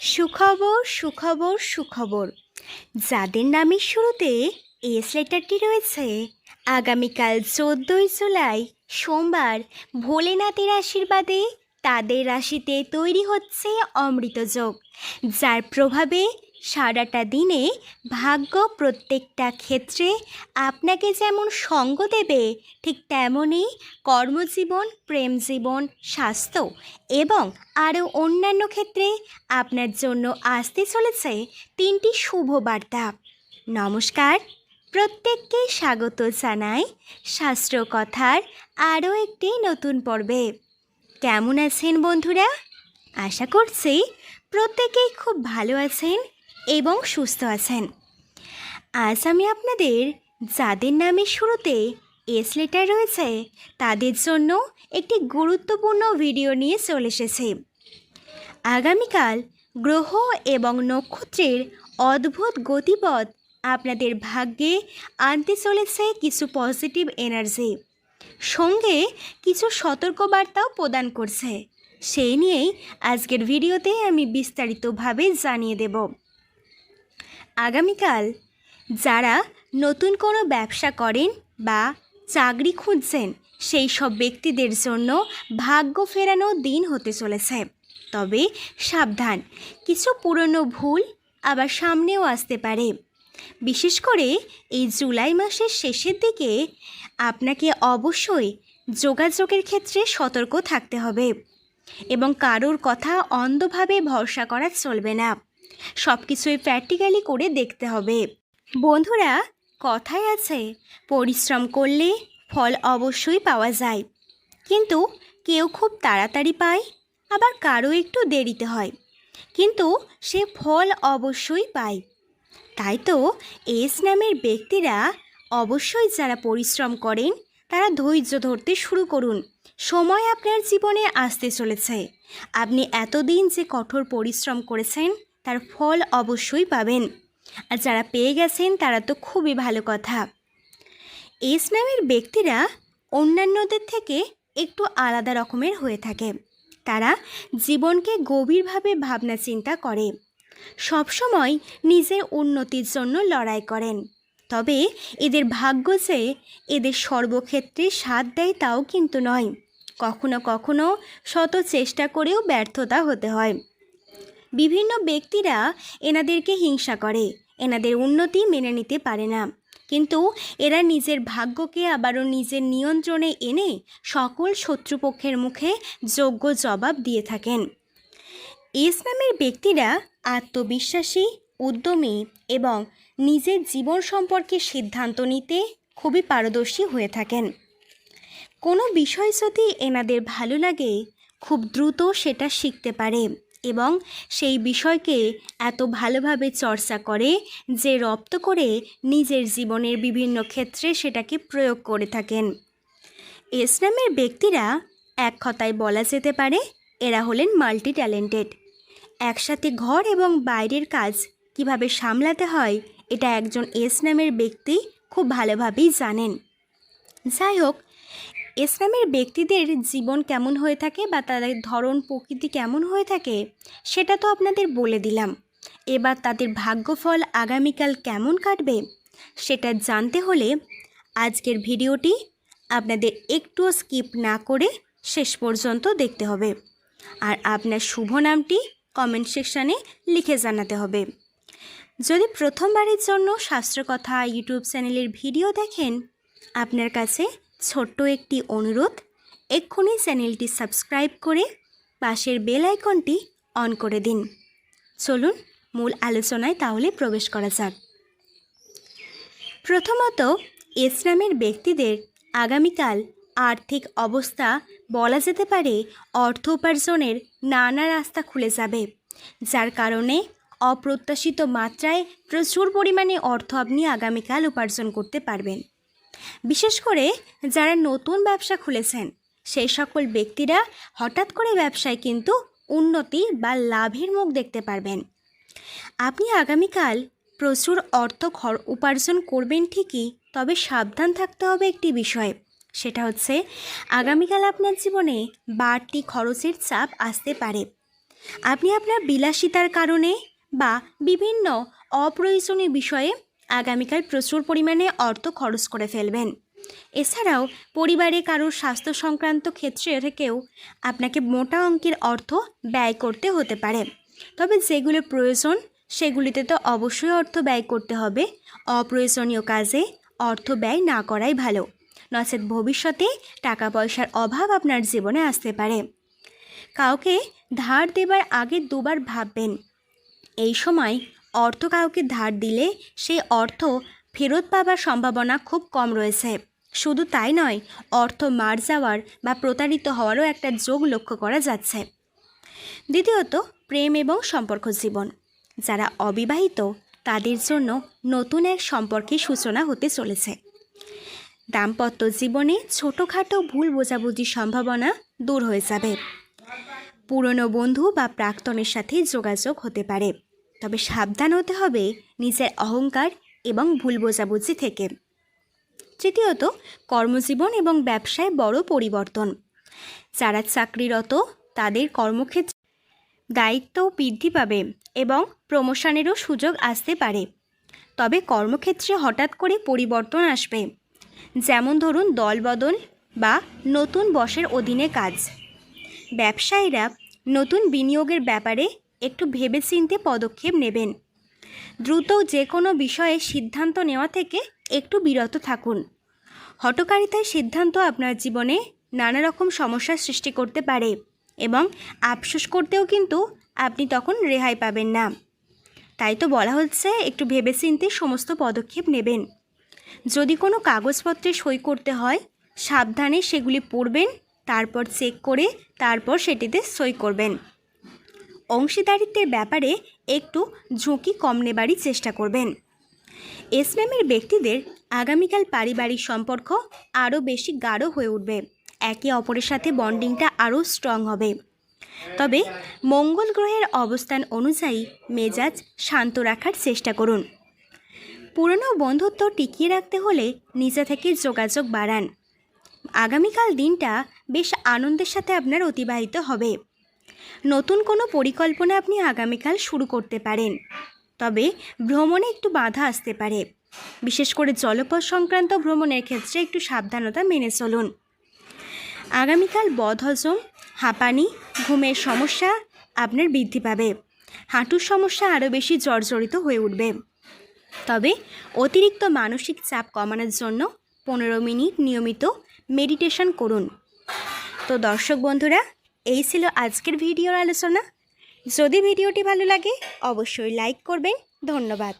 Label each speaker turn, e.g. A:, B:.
A: সুখবর সুখবর সুখবর। যাদের নামের শুরুতে এস লেটারটি রয়েছে, আগামীকাল চোদ্দোই জুলাই সোমবার ভোলেনাথের আশীর্বাদে তাদের রাশিতে তৈরি হচ্ছে অমৃতযোগ যার প্রভাবে সারাটা দিনে ভাগ্য প্রত্যেকটা ক্ষেত্রে আপনাকে যেমন সঙ্গ দেবে, ঠিক তেমনই কর্মজীবন, প্রেম জীবন, স্বাস্থ্য এবং আরও অন্যান্য ক্ষেত্রে আপনার জন্য আসতে চলেছে তিনটি শুভ বার্তা। নমস্কার, প্রত্যেককে স্বাগত জানাই শাস্ত্র কথার আরও একটি নতুন পর্বে। কেমন আছেন বন্ধুরা? আশা করছি প্রত্যেকেই খুব ভালো আছেন এবং সুস্থ আছেন। আজ আমি আপনাদের যাদের নামের শুরুতে এস লেটার রয়েছে, তাদের জন্য একটি গুরুত্বপূর্ণ ভিডিও নিয়ে চলে এসেছে। আগামীকাল গ্রহ এবং নক্ষত্রের অদ্ভুত গতিপথ আপনাদের ভাগ্যে আনতে চলেছে কিছু পজিটিভ এনার্জি সঙ্গে কিছু সতর্কবার্তাও প্রদান করছে। সেই নিয়েই আজকের ভিডিওতে আমি বিস্তারিতভাবে জানিয়ে দেব। আগামীকাল যারা নতুন কোনো ব্যবসা করেন বা চাকরি খুঁজছেন, সেই সব ব্যক্তিদের জন্য ভাগ্য ফেরানো দিন হতে চলেছে। তবে সাবধান, কিছু পুরনো ভুল আবার সামনেও আসতে পারে। বিশেষ করে এই জুলাই মাসের শেষের দিকে আপনাকে অবশ্যই যোগাযোগের ক্ষেত্রে সতর্ক থাকতে হবে এবং কারোর কথা অন্ধভাবে ভরসা করা চলবে না। সব কিছুই প্র্যাকটিক্যালি করে দেখতে হবে। বন্ধুরা, কথায় আছে, পরিশ্রম করলে ফল অবশ্যই পাওয়া যায়। কিন্তু কেউ খুব তাড়াতাড়ি পায়, আবার কারও একটু দেরিতে হয়। কিন্তু সে ফল অবশ্যই পায়। তাই তো এস নামের ব্যক্তিরা অবশ্যই যারা পরিশ্রম করেন, তারা ধৈর্য ধরতে শুরু করুন। সময় আপনার জীবনে আসতে চলেছে। আপনি এতদিন যে কঠোর পরিশ্রম করেছেন, তার ফল অবশ্যই পাবেন। আর যারা পেয়ে গেছেন, তারা তো খুবই ভালো কথা। এস নামের ব্যক্তিরা অন্যান্যদের থেকে একটু আলাদা রকমের হয়ে থাকে। তারা জীবনকে গভীরভাবে ভাবনা চিন্তা করে। সবসময় নিজের উন্নতির জন্য লড়াই করেন। তবে এদের ভাগ্য যে এদের সর্বক্ষেত্রে সাথ দেয় তাও কিন্তু নয়। কখনো কখনো শত চেষ্টা করেও ব্যর্থতা হতে হয়। বিভিন্ন ব্যক্তিরা এনাদেরকে হিংসা করে, এনাদের উন্নতি মেনে নিতে পারে না। কিন্তু এরা নিজের ভাগ্যকে আবারও নিজের নিয়ন্ত্রণে এনে সকল শত্রুপক্ষের মুখে যোগ্য জবাব দিয়ে থাকেন। ইসলামের ব্যক্তিরা আত্মবিশ্বাসী, উদ্যমী এবং নিজের জীবন সম্পর্কে সিদ্ধান্ত নিতে খুবই পারদর্শী হয়ে থাকেন। কোনো বিষয় যদি এনাদের ভালো লাগে, খুব দ্রুত সেটা শিখতে পারে এবং সেই বিষয়কে এত ভালোভাবে চর্চা করে যে রপ্ত করে নিজের জীবনের বিভিন্ন ক্ষেত্রে সেটাকে প্রয়োগ করে থাকেন। ইসলামের ব্যক্তিরা এক কথায় বলা যেতে পারে, এরা হলেন মাল্টি ট্যালেন্টেড একসাথে ঘর এবং বাইরের কাজ কীভাবে সামলাতে হয়, এটা একজন এস নামের ব্যক্তি খুব ভালোভাবেই জানেন। যাই হোক ইসলামের ব্যক্তিদের জীবন কেমন হয়ে থাকে বা তাদের ধরন, প্রকৃতি কেমন হয়ে থাকে, সেটা তো আপনাদের বলে দিলাম। এবার তাদের ভাগ্যফল আগামীকাল কেমন কাটবে, সেটা জানতে হলে আজকের ভিডিওটি আপনাদের একটুও স্কিপ না করে শেষ পর্যন্ত দেখতে হবে। আর আপনার শুভ নামটি কমেন্ট সেকশানে লিখে জানাতে হবে। যদি প্রথমবারের জন্য শাস্ত্রকথা ইউটিউব চ্যানেলের ভিডিও দেখেন, আপনার কাছে ছোট্ট একটি অনুরোধ, এক্ষুনি চ্যানেলটি সাবস্ক্রাইব করে পাশের বেল আইকনটি অন করে দিন। চলুন, মূল আলোচনায় তাহলে প্রবেশ করা যাক। প্রথমত ইসলামের ব্যক্তিদের আগামীকাল আর্থিক অবস্থা বলা যেতে পারে অর্থ উপার্জনের নানা রাস্তা খুলে যাবে, যার কারণে অপ্রত্যাশিত মাত্রায় প্রচুর পরিমাণে অর্থ আপনি আগামীকাল উপার্জন করতে পারবেন। বিশেষ করে যারা নতুন ব্যবসা খুলেছেন, সেই সকল ব্যক্তিরা হঠাৎ করে ব্যবসায় কিন্তু উন্নতি বা লাভের মুখ দেখতে পারবেন। আপনি আগামীকাল প্রচুর অর্থ উপার্জন করবেন ঠিকই, তবে সাবধান থাকতে হবে একটি বিষয়ে। সেটা হচ্ছে, আগামীকাল আপনার জীবনে বাড়তি খরচের চাপ আসতে পারে। আপনি আপনার বিলাসিতার কারণে বা বিভিন্ন অপ্রয়োজনীয় বিষয়ে আগামীকাল প্রচুর পরিমাণে অর্থ খরচ করে ফেলবেন। এছাড়াও পরিবারে কারোর স্বাস্থ্য সংক্রান্ত ক্ষেত্রে থেকেও আপনাকে মোটা অঙ্কের অর্থ ব্যয় করতে হতে পারে। তবে যেগুলো প্রয়োজন, সেগুলিতে তো অবশ্যই অর্থ ব্যয় করতে হবে। অপ্রয়োজনীয় কাজে অর্থ ব্যয় না করাই ভালো। নচেত ভবিষ্যতে টাকা পয়সার অভাব আপনার জীবনে আসতে পারে। কাউকে ধার দেবার আগে দুবার ভাববেন। এই সময় অর্থ কাউকে ধার দিলে সেই অর্থ ফেরত পাবার সম্ভাবনা খুব কম রয়েছে। শুধু তাই নয়, অর্থ মার যাওয়ার বা প্রতারিত হওয়ারও একটা যোগ লক্ষ্য করা যাচ্ছে। দ্বিতীয়ত, প্রেম এবং সম্পর্ক জীবন। যারা অবিবাহিত, তাদের জন্য নতুন এক সম্পর্কের সূচনা হতে চলেছে। দাম্পত্য জীবনে ছোটোখাটো ভুল বোঝাবুঝির সম্ভাবনা দূর হয়ে যাবে। পুরনো বন্ধু বা প্রাক্তনের সাথে যোগাযোগ হতে পারে, তবে সাবধান হতে হবে নিজের অহংকার এবং ভুল বোঝাবুঝি থেকে। তৃতীয়ত, কর্মজীবন এবং ব্যবসায় বড় পরিবর্তন। যারা চাকরিরত, তাদের কর্মক্ষেত্রে দায়িত্ব বৃদ্ধি পাবে এবং প্রমোশনেরও সুযোগ আসতে পারে। তবে কর্মক্ষেত্রে হঠাৎ করে পরিবর্তন আসবে। যেমন ধরুন দলবদল বা নতুন বসের অধীনে কাজ। ব্যবসায়ীরা নতুন বিনিয়োগের ব্যাপারে একটু ভেবেচিন্তে পদক্ষেপ নেবেন। দ্রুত যে কোনো বিষয়ে সিদ্ধান্ত নেওয়া থেকে একটু বিরত থাকুন। হটকারিতার সিদ্ধান্ত আপনার জীবনে নানা রকম সমস্যার সৃষ্টি করতে পারে এবং আফসোস করতেও কিন্তু আপনি তখন রেহাই পাবেন না। তাই তো বলা হচ্ছে, একটু ভেবেচিন্তে সমস্ত পদক্ষেপ নেবেন। যদি কোনো কাগজপত্রে সই করতে হয়, সাবধানে সেগুলি পড়বেন, তারপর চেক করে তারপর সেটিতে সই করবেন। অংশীদারিত্বের ব্যাপারে একটু ঝুঁকি কম নেবারই চেষ্টা করবেন। এসএমের ব্যক্তিদের আগামীকাল পারিবারিক সম্পর্ক আরও বেশি গাঢ় হয়ে উঠবে। একে অপরের সাথে বন্ডিংটা আরও স্ট্রং হবে। তবে মঙ্গল গ্রহের অবস্থান অনুযায়ী মেজাজ শান্ত রাখার চেষ্টা করুন। পুরনো বন্ধুত্ব টিকিয়ে রাখতে হলে নিজে থেকে যোগাযোগ বাড়ান। আগামীকাল দিনটা বেশ আনন্দের সাথে আপনার অতিবাহিত হবে। নতুন কোনো পরিকল্পনা আপনি আগামীকাল শুরু করতে পারেন। তবে ভ্রমণে একটু বাধা আসতে পারে। বিশেষ করে জলপথ সংক্রান্ত ভ্রমণের ক্ষেত্রে একটু সাবধানতা মেনে চলুন। আগামীকাল বদহজম, হাঁপানি, ঘুমের সমস্যা আপনার বৃদ্ধি পাবে। হাঁটুর সমস্যা আরও বেশি জর্জরিত হয়ে উঠবে। তবে অতিরিক্ত মানসিক চাপ কমানোর জন্য পনেরো মিনিট নিয়মিত মেডিটেশন করুন। তো দর্শক বন্ধুরা, এই ছিল আজকের ভিডিওর আলোচনা। যদি ভিডিওটি ভালো লাগে, অবশ্যই লাইক করবেন। ধন্যবাদ।